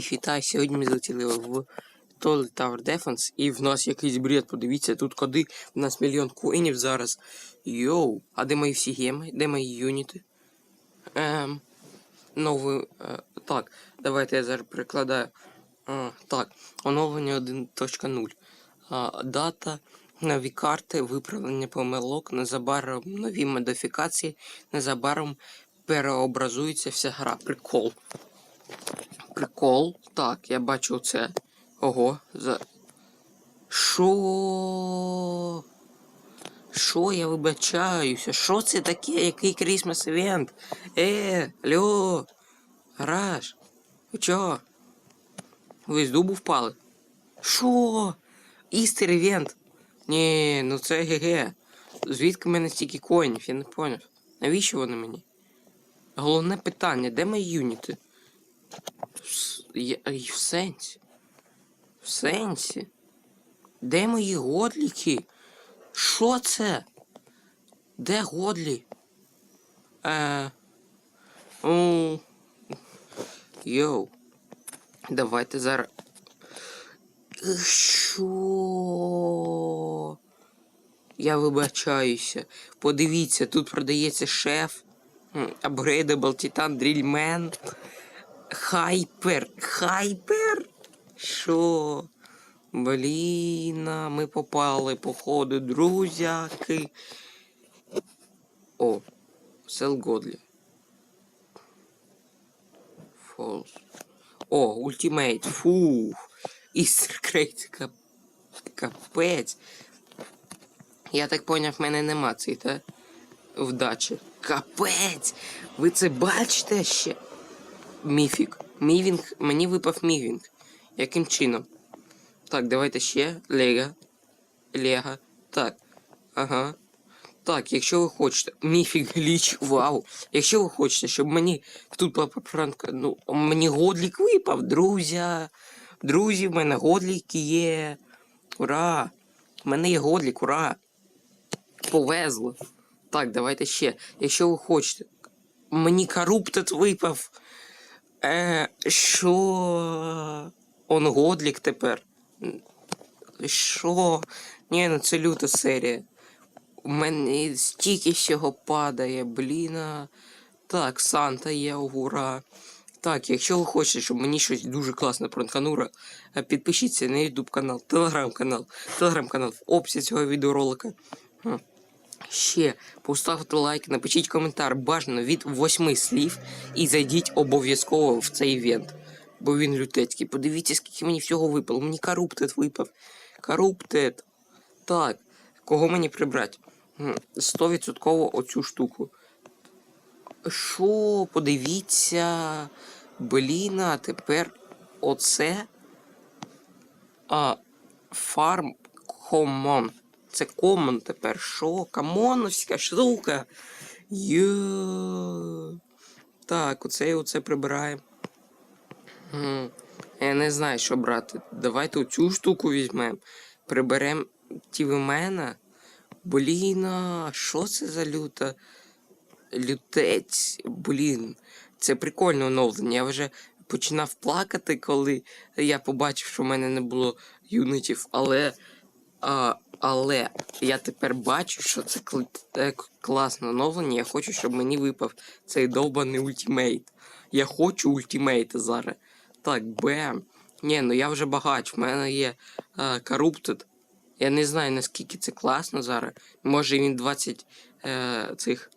Вітай, сьогодні ми залетіли в Toilet Tower Defense і в нас якийсь бред, подивіться, тут коди, в нас мільйон коїнів зараз. Йоу, а де мої всі геми? Де мої юніти? Ем, новий, е, так, давайте я зараз перекладаю. А, так, оновлення 1.0. А, дата, нові карти, виправлення помилок, незабаром нові модифікації, незабаром переобразується вся гра. Прикол. Прикол. Так, я бачу це. Ого, за. Шо? Що я вибачаюся? Що це таке? Який Крісмас івент? Е, алло, гараж. Ви чого? Ви з дубу впали? Що? Істер івент? Ні, ну це ГГ. Звідки в мене стільки коїнів? Я не поняв. Навіщо вони мені? Головне питання, де мої юніти? В, сенсі? В сенсі? Де мої годліки? Що це? Де годлі? Е. У. Йоу. Давайте зараз. Що? Я вибачаюся. Подивіться, тут продається шеф. Upgradable Titan Drillman. Хайпер. Хайпер? Що? Блін, ми попали, походу, друзяки. О, Сел Годлі. Фолс. О, ультимейт. Фух. Істер Крейт. Капець. Я так поняв, в мене нема цей, та? Вдачі. Капець! Ви це бачите ще? Міфік. Мівінг. Мені випав мівінг. Яким чином? Так, давайте ще. Лего. Лего. Так. Ага. Так, якщо ви хочете. Міфік гліч. Вау. Якщо ви хочете, щоб мені тут папранка. Ну, мені годлік випав, друзя. Друзі, в мене годлік є. Ура! В мене є годлік, ура! Повезло. Так, давайте ще. Якщо ви хочете. Мені коруптед випав. Е, що? Он годлік тепер. Що? Ні, ну це люта серія. У мене стільки всього падає, блін. а. Так, Санта є, ура. Так, якщо ви хочете, щоб мені щось дуже класне пранканура, е, підпишіться на YouTube канал, телеграм-канал, телеграм-канал в описі цього відеоролика. Ще поставте лайк, напишіть коментар бажано від восьми слів і зайдіть обов'язково в цей івент. Бо він лютецький. Подивіться, скільки мені всього випало. Мені коруптед випав. Коруптед. Так. Кого мені прибрати? М, Стовідсотково оцю штуку. Що, подивіться. Блін, а тепер оце. А, фарм комон. Це комон тепер. Що? Камоновська штука. Йо. Так, оце і оце прибираємо. Я не знаю, що брати. Давайте оцю штуку візьмемо. Приберемо тівемена. Блін, а що це за люта? Лютець. Блін. Це прикольне оновлення. Я вже починав плакати, коли я побачив, що в мене не було юнитів, але. А, але я тепер бачу, що це кл- класне оновлення. Я хочу, щоб мені випав цей довбаний ультимейт. Я хочу ультимейти зараз. Так, бем. Ні, ну я вже багач, в мене є е, Corrupted. Я не знаю, наскільки це класно зараз. Може він 20 е, цих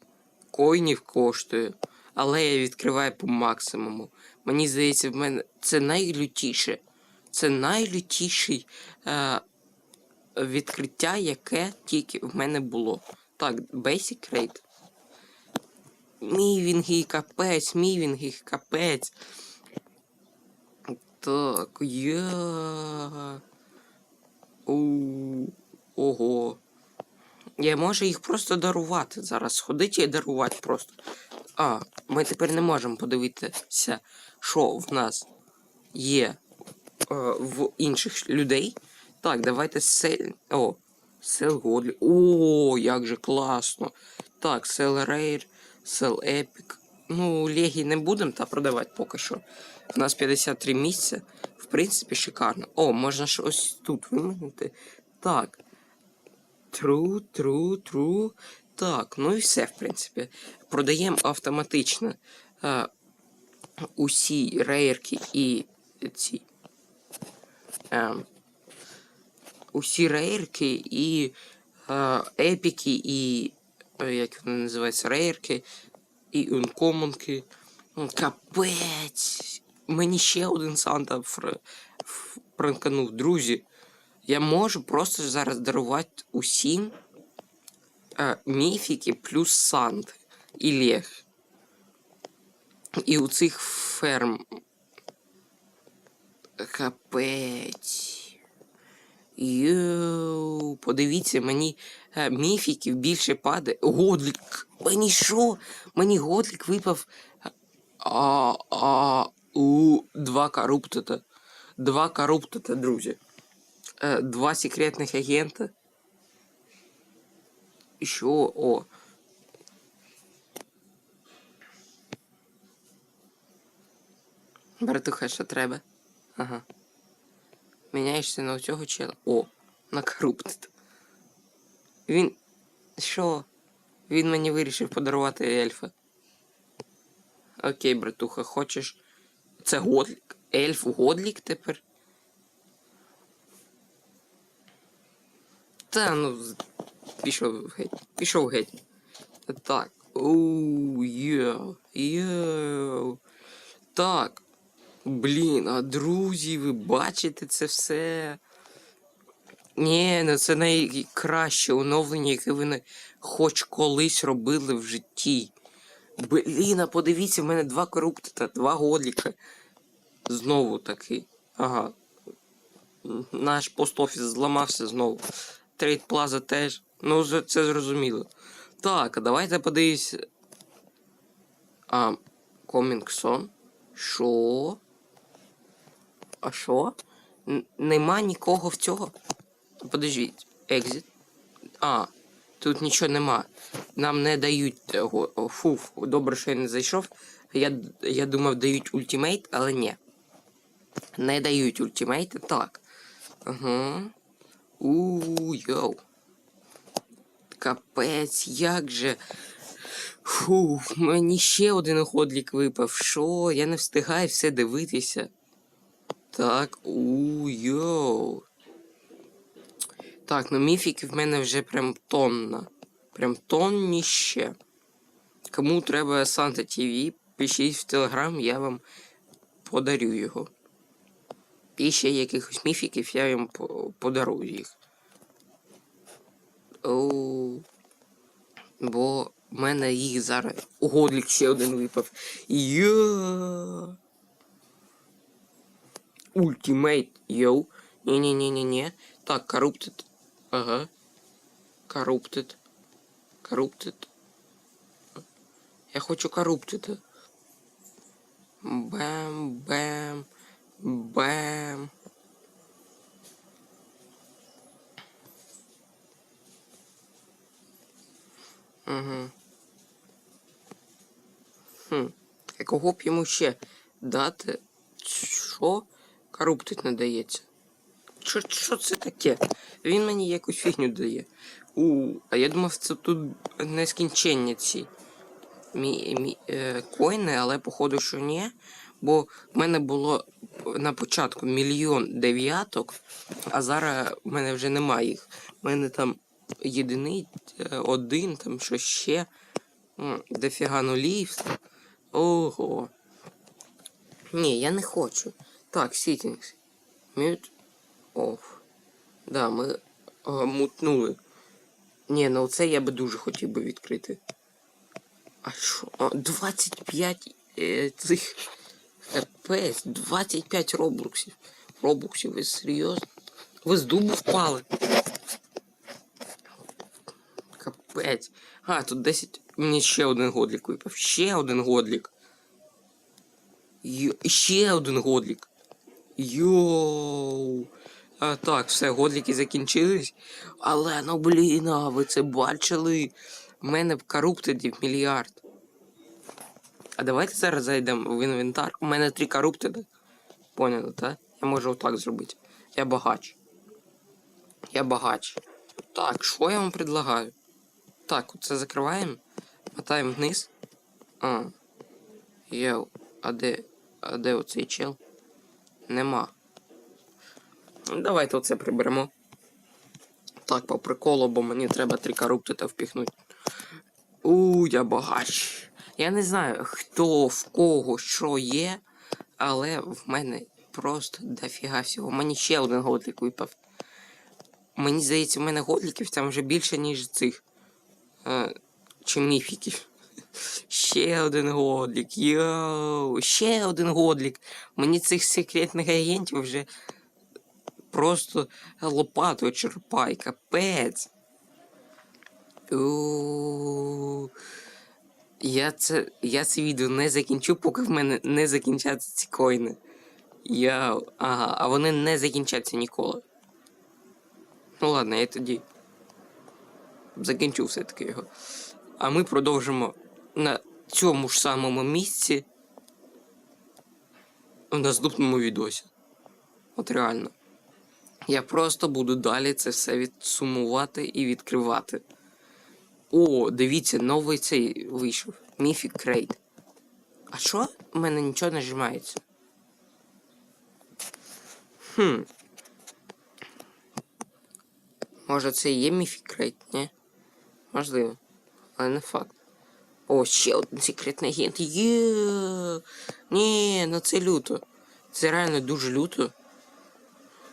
коїнів коштує. Але я відкриваю по максимуму. Мені здається, в мене це найлютіше. Це найлютіший е, відкриття, яке тільки в мене було. Так, Basic Rate. Мівінги, капець, мівінги, капець. Так, я. У. Ого. Я можу їх просто дарувати зараз. Сходити і дарувати просто. А, ми тепер не можемо подивитися, що в нас є е, в інших людей. Так, давайте сел. О, сел Годлі. О, як же класно. Так, сел Рейр, сел Епік. Ну, Легі не будемо та продавати поки що. У нас 53 місця. В принципі, шикарно. О, можна ж ось тут вимінити. Так. Тру, тру, тру. Так, ну і все, в принципі. Продаємо автоматично е, усі рейерки і ці. Е, усі рейерки і е, епіки, і. е, як вони називаються, рейерки, і ункомонки. Ну, Капець. Мені ще один Санта фр... пранканув. Друзі, я можу просто зараз дарувати усім е, міфіки плюс Санти і Лех. І у цих ферм. Капець. Йоу, подивіться, мені е, міфіків більше падає. Годлік. Мені що? Мені годлік випав. А, а, у два коруптата. Два коруптата, друзі. Е, два секретних агента. Що? О. Братуха, що треба? Ага. Міняєшся на цього чела. О, на коруптата. Він. Що? Він мені вирішив подарувати ельфа. Окей, братуха, хочеш. Це Годлік. Ельф Годлік тепер. Та ну. Пішов геть. Пішов геть. Так. Оу, йоу, йоу. Так. Блін, а друзі, ви бачите це все? Ні, ну це найкраще оновлення, яке ви не хоч колись робили в житті. Блін, а подивіться, в мене два коруптата, два годліка. Знову таки. Ага. Наш пост-офіс зламався знову. Трейд Плаза теж. Ну, це зрозуміло. Так, а давайте подивимось. А, Комінгсон. Що? А що? Нема нікого в цього. Подождіть. Екзит. А, тут нічого нема. Нам не дають того. О, Фу, добре, що я не зайшов. Я, я думав, дають ультимейт, але ні. Не дають ультимейти, так. Ага. у йоу. Капець, як же. Фу, мені ще один ходлік випав. Що? Я не встигаю все дивитися. Так, у йоу. Так, ну міфіків в мене вже прям тонна. Прям тонніще. Кому треба Санта ТВ, пишіть в Телеграм, я вам подарю його. І якихось міфіків я їм подарую їх. Оу. Бо в мене їх зараз. Годлік ще один випав. Йо. Ультимейт, йоу. Ні-ні-ні-ні-ні. Так, корруптед. Ага. Корруптед. Корруптед. Я хочу корруптеда. Бэм, бэм, бэм. Угу. Хм. А кого б йому ще дати? Що? Коруптит не дається. Що, що це таке? Він мені якусь фігню дає. У, а я думав, це тут нескінченні ці мі, мі, е, коїни, але походу, що ні. Бо в мене було на початку мільйон дев'яток, а зараз в мене вже немає їх. У мене там єдиний, е, один, там що ще. Дофіга нулів. Ого. Ні, я не хочу. Так, settings. Mute off. Да, ми е, мутнули. Ні, ну це я би дуже хотів би відкрити. А що? А, 25 е, цих. Капець, 25 роблоксів. Роблоксів, ви серйозно? Ви з дубу впали. Капець. А, тут 10. Мені ще один годлік випав. Ще один годлік. Йо-Ще один годлік. Йоу. А, так, все, годліки закінчились. Але ну блін, а ви це бачили? У мене в коруптедів мільярд. А давайте зараз зайдемо в інвентар. У мене три коруптиди. Поняли, так? Я можу отак зробити. Я багач. Я багач. Так, що я вам предлагаю? Так, це закриваємо. Мотаємо вниз. А. Йоу, а де. А де оцей чел? Нема. Ну, Давайте оце приберемо. Так, по приколу, бо мені треба три коруптита впіхнути. У, я багач. Я не знаю, хто в кого що є, але в мене просто дофіга всього. Мені ще один годлік випав. Мені здається, в мене годліків там вже більше, ніж цих. Е, чи міфіків. Ще один годлік. Йоу, ще один годлік. Мені цих секретних агентів вже просто лопатою черпай, капець. Я це, я це відео не закінчу, поки в мене не закінчаться ці коїни. Я. Ага, а вони не закінчаться ніколи. Ну ладно, я тоді закінчу все-таки його. А ми продовжимо на цьому ж самому місці в наступному відосі. От реально. Я просто буду далі це все відсумувати і відкривати. О, дивіться, новий цей вийшов. Mythic Crate. А що? У мене нічого не нажимається. Хм. Може це і є Mythic Crate, ні? Можливо. Але не факт. О, ще один секретний агент. Є. Ні, ну це люто. Це реально дуже люто.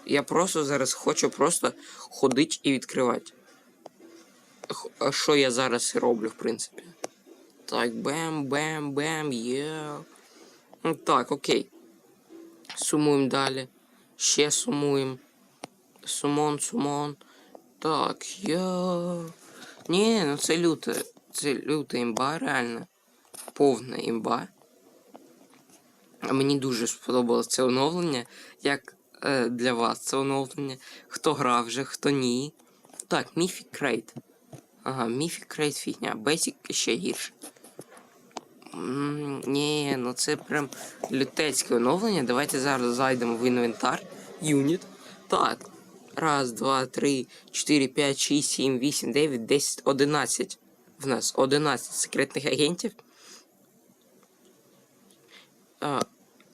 Я просто зараз хочу просто ходити і відкривати. Що я зараз і роблю, в принципі. Так, бем, бем, бем, є. Ну, Так, окей. Сумуємо далі. Ще сумуємо. Сумон, сумон. Так, я. Ні, ну це люте. Це люта імба, реально. Повна імба. Мені дуже сподобалось це оновлення. Як е, для вас це оновлення. Хто грав вже, хто ні. Так, Mythic Crate. Ага, Mythic Crate фігня. Basic ще гірше. Ні, ну це прям лютецьке оновлення. Давайте зараз зайдемо в інвентар. Юніт. Так. Раз, два, три, чотири, п'ять, шість, сім, вісім, дев'ять, десять, одинадцять. В нас 11 секретних агентів.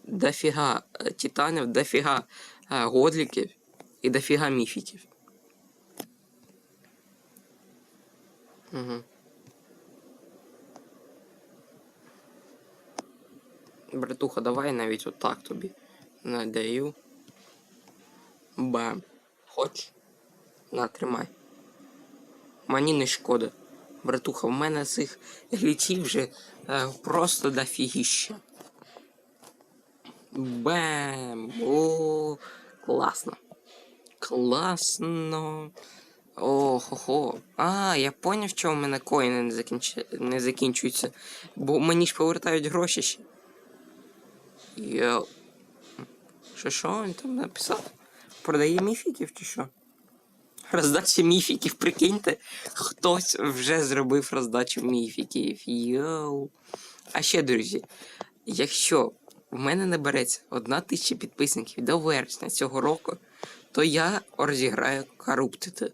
Дофіга е, титанів, дофіга е, годліків і дофіга міфіків. Угу. Братуха, давай навіть отак тобі надаю. Бам. Хоч? На, тримай. Мені не шкода. Братуха, в мене цих глічів вже е, просто дофігіща. Бам! О, класно. Класно. О, хо-хо. А, я поняв, чому в мене коїни не, закінч... не закінчуються. Бо мені ж повертають гроші ще. Йо. Що що він там написав? Продає міфіків чи що? Роздача міфіків, прикиньте, хтось вже зробив роздачу міфіків. Йоу. А ще, друзі, якщо в мене набереться одна тисяча підписників до вересня цього року, то я розіграю коруптити.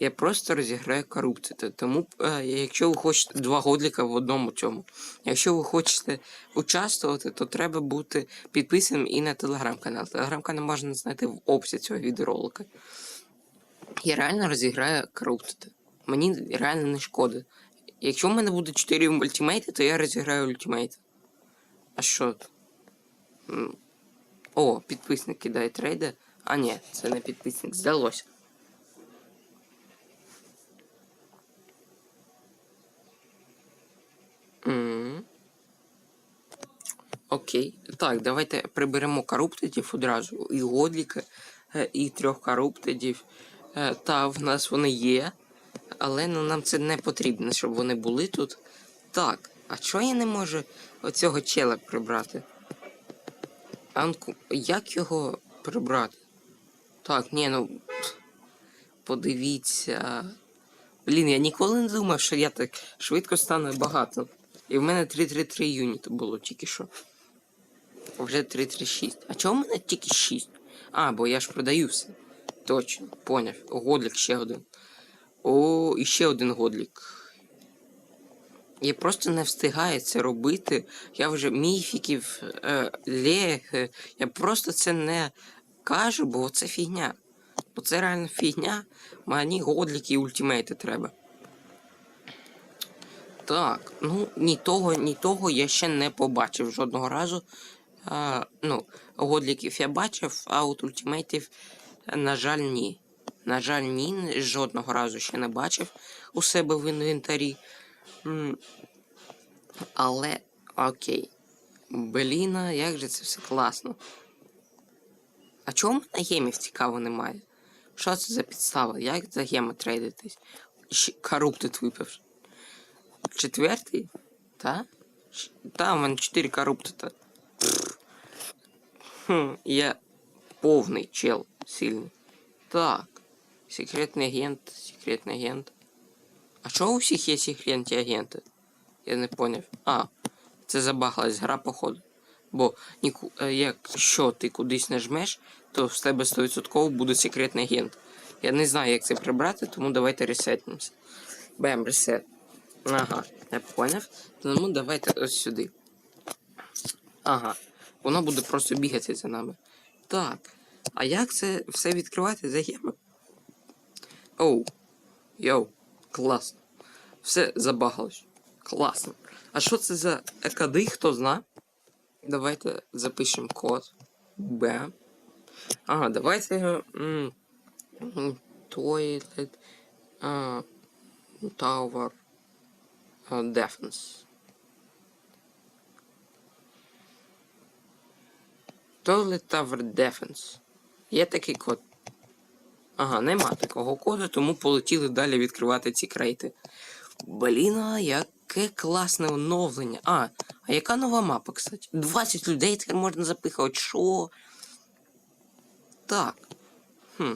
Я просто розіграю коруптити. Тому, е, якщо ви хочете два годліка в одному цьому, якщо ви хочете участвувати, то треба бути підписаним і на телеграм-канал. Телеграм-канал можна знайти в описі цього відеоролика. Я реально розіграю коруптити. Мені реально не шкода. Якщо в мене буде 4 ультимейти, то я розіграю ультимейт. А що? О, підписник кидає трейди. А ні, це не підписник, здалося. Окей. Так, давайте приберемо коруптидів одразу. І годліка, е, і трьох коруптидів. Е, Та в нас вони є. Але ну, нам це не потрібно, щоб вони були тут. Так, а чого я не можу оцього чела прибрати? Анку, як його прибрати? Так, ні, ну. Подивіться. Блін, я ніколи не думав, що я так швидко стану багато. І в мене 3-3-3 юніти було тільки що. Вже 3-3-6. А чого в мене тільки 6? А, бо я ж продаю все. Точно, поняв. Годлік ще один. О, і ще один годлік. Я просто не встигаю це робити. Я вже міфіків, е, лег. е, Я просто це не кажу, бо це фігня. Бо це реально фігня. Мені годліки і ультимейти треба. Так, ну ні того, ні того я ще не побачив жодного разу. А, ну, годліків я бачив, а от ультимейтів, на жаль, ні. На жаль, ні, жодного разу ще не бачив у себе в інвентарі. Але окей. Бліна, як же це все класно. А чому в мене гемів цікаво немає? Що це за підстава? Як за геми трейдитись? Ще Коруптит випив. Четвертий? Та? Та, в мене 4 коруптита. Пф. Хм, я повний чел сильний. Так. Секретний агент, секретний агент. А чого у всіх є секретні агенти? Я не поняв. А, це забагалась гра, походу. Бо ніку, е, якщо ти кудись нажмеш, то в тебе 100% буде секретний агент. Я не знаю, як це прибрати, тому давайте ресетнемося. Бем, ресет. Ага, я поняв. Тому давайте ось сюди. Ага. Воно буде просто бігати за нами. Так. А як це все відкривати за геми? Оу. Йоу. Класно. Все забагалось. Класно. А що це за екади, хто зна? Давайте запишемо код. Б. Ага, давайте. Toilet. Tower. Defense. Toilet Tower Defense. Є такий код. Ага, нема такого коду, тому полетіли далі відкривати ці крейти. Блін, а яке класне оновлення. А, а яка нова мапа, кстати? 20 людей тепер можна запихати. Що? Так. Хм.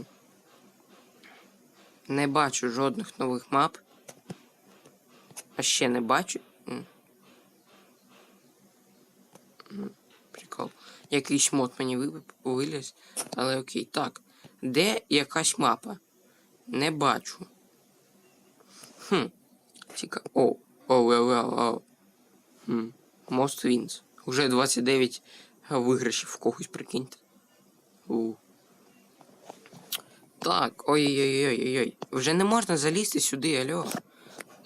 Не бачу жодних нових мап. А ще не бачу. Прикол. Якийсь мод мені виліз. Але окей. Так. Де якась мапа? Не бачу. Хм. Цікаво. О, о, о, о, о. Хм. Most wins. Уже 29 виграшів в когось, прикиньте. У. Так, ой-ой-ой-ой-ой. Вже не можна залізти сюди, альо.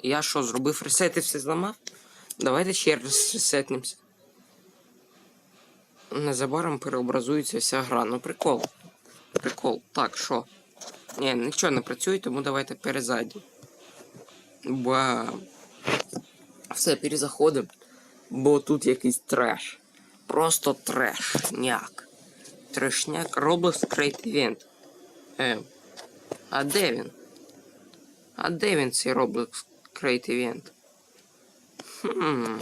Я що, зробив ресет і все зламав? Давайте ще раз ресетнемося. Незабаром переобразується вся гра. Ну прикол. Прикол. Так, що? Ні, нічого не працює, тому давайте перезайдемо. Бам. Все, перезаходимо. Бо тут якийсь треш. Просто треш. Няк. Трешняк. Roblox Create Event. Е. А де він? А де він цей Roblox Create Event? Хм.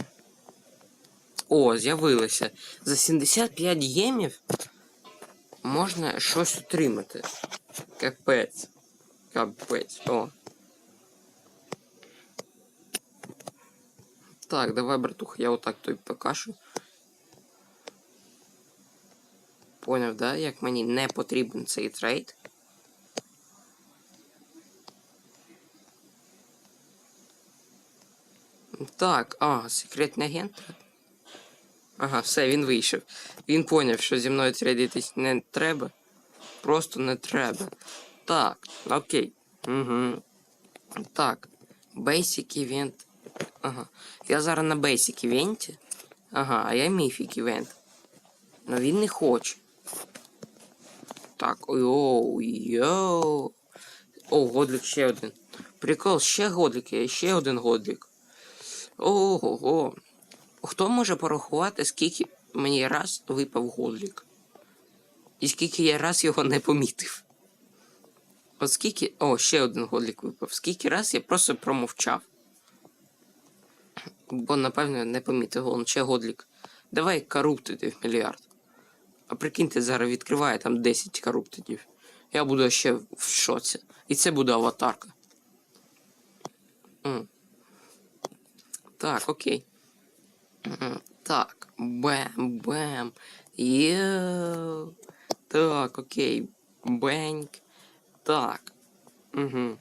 О, з'явилося. За 75 ємів можна щось отримати. Капець. Капець. О. Так, давай, братуха, я отак тобі покажу. Поняв, да? Як мені не потрібен цей трейд. Так, а, секретний агент. Ага, все, він вийшов. Він поняв, що зі мною трейдитись не треба. Просто не треба. Так, окей. Угу. Так. Basic event. Ага. Я зараз на Basic івенті. Ага, а я Mythic івент. Но він не хоче. Так, йоу, йоу. О, годлик ще один. Прикол, ще годлик, є, ще один годлик. Ого. Хто може порахувати, скільки мені раз випав годлик? І скільки я раз його не помітив? От скільки. О, ще один годлик випав. Скільки раз я просто промовчав. Бо, напевно, не помітив он ще годлик. Давай коруптити в мільярд. А прикиньте, зараз відкриває там 10 коруптитів. Я буду ще в шоці. І це буде аватарка. М. Так, окей. Так, бем, бем. Є. Так, окей. Беньк. Так. Угу.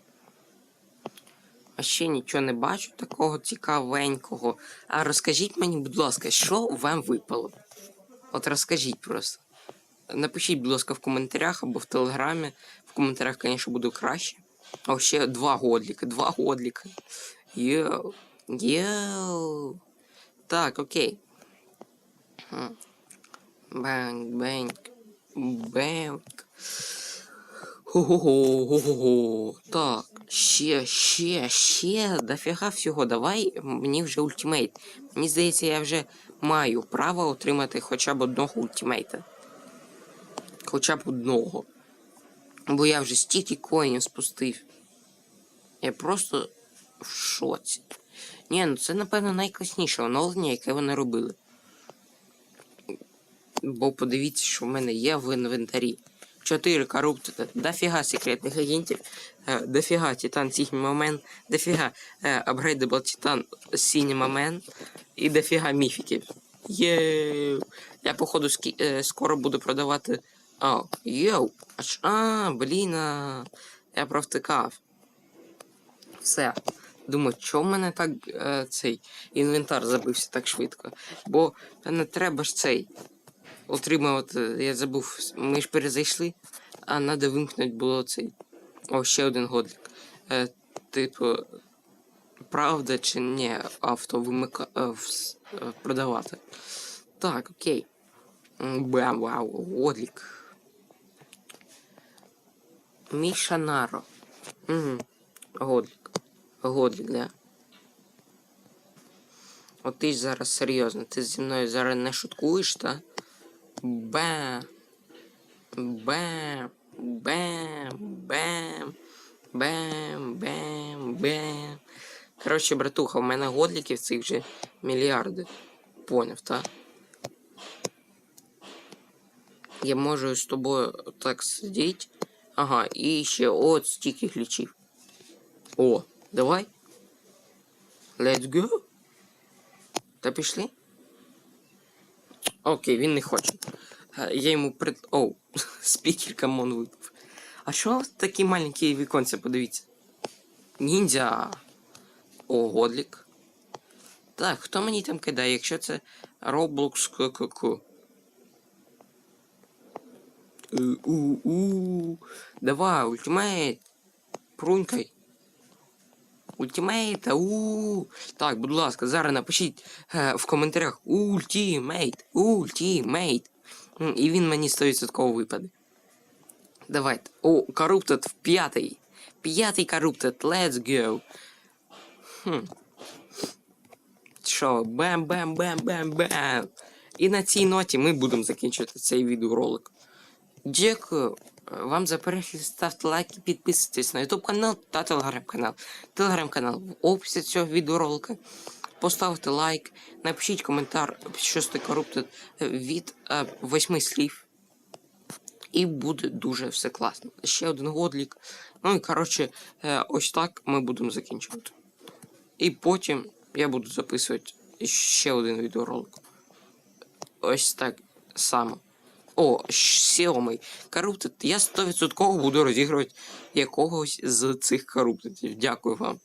А ще нічого не бачу такого цікавенького. А розкажіть мені, будь ласка, що вам випало? От розкажіть просто. Напишіть, будь ласка, в коментарях або в телеграмі. В коментарях, звісно, буде краще. О, ще два годліки, два годліки. Йоу. Йоу. Так, окей. Бенк, бенк, бенк. Хо-хо-хо, хо-хо-хо. Так, ще, ще, ще, дофіга всього. Давай мені вже ультимейт. Мені здається, я вже маю право отримати хоча б одного ультимейта. Хоча б одного. Бо я вже стільки коїнів спустив. Я просто в шоці. Ні, ну це, напевно, найкласніше оновлення, яке вони робили. Бо подивіться, що в мене є в інвентарі. 4 коррупта, дофіга секретних агентів, е, дофіга Титан Сігмі Момент, дофіга апгрейдабл Титан Сіній Момент і дофіга міфіків. Є. Я, походу, е, скоро буду продавати. А, йоу. А, блін, я провтикав. Все. Думаю, чому в мене так е, цей інвентар забився так швидко? Бо не треба ж цей отримувати. Я забув, ми ж перезайшли, а треба вимкнути було цей. О, ще один годлік. Е, типу, правда чи ні, авто вимика... е, е, продавати. Так, окей. Бам, вау, годлік. Міша Наро. Угу. Годлік. Годлік, да. От ти зараз серйозно, ти зі мною зараз не шуткуєш, та? Бам. Бам. Бам. Бам. Бам. Бам. Бам. Коротше, братуха, у мене годліків цих вже мільярди. Поняв, та? Я можу з тобою так сидіти. Ага, і ще от стільки глічів. О, давай. Let's go. Та пішли? Окей, він не хоче. Е, Я йому пред... Оу, спікер камон випав. А що такі маленькі віконця, подивіться? Ніндзя. О, годлік. Так, хто мені там кидає, якщо це Roblox ККК? У-у-у. Давай, ультимейт. Прунькай. Ультимейт, у Так, будь ласка, зараз напишіть е, в коментарях ультимейт, ультимейт. І він мені 100% випаде. Давайте. О, коруптед в п'ятий. П'ятий коруптед, let's go. Хм. Що, бем-бем-бем-бем-бем. І на цій ноті ми будемо закінчувати цей відеоролик. Дякую вам за перегляд, ставте лайки, підписуйтесь на YouTube канал та телеграм-канал. Телеграм-канал в описі цього відеоролика. Поставте лайк, напишіть коментар, що сте коруптед від е, восьми слів. І буде дуже все класно. Ще один годлік. Ну і коротше, е, ось так ми будемо закінчувати. І потім я буду записувати ще один відеоролик. Ось так само. О, сьомий. Коруптед. Я 100% буду розігрувати якогось з цих коруптедів. Дякую вам.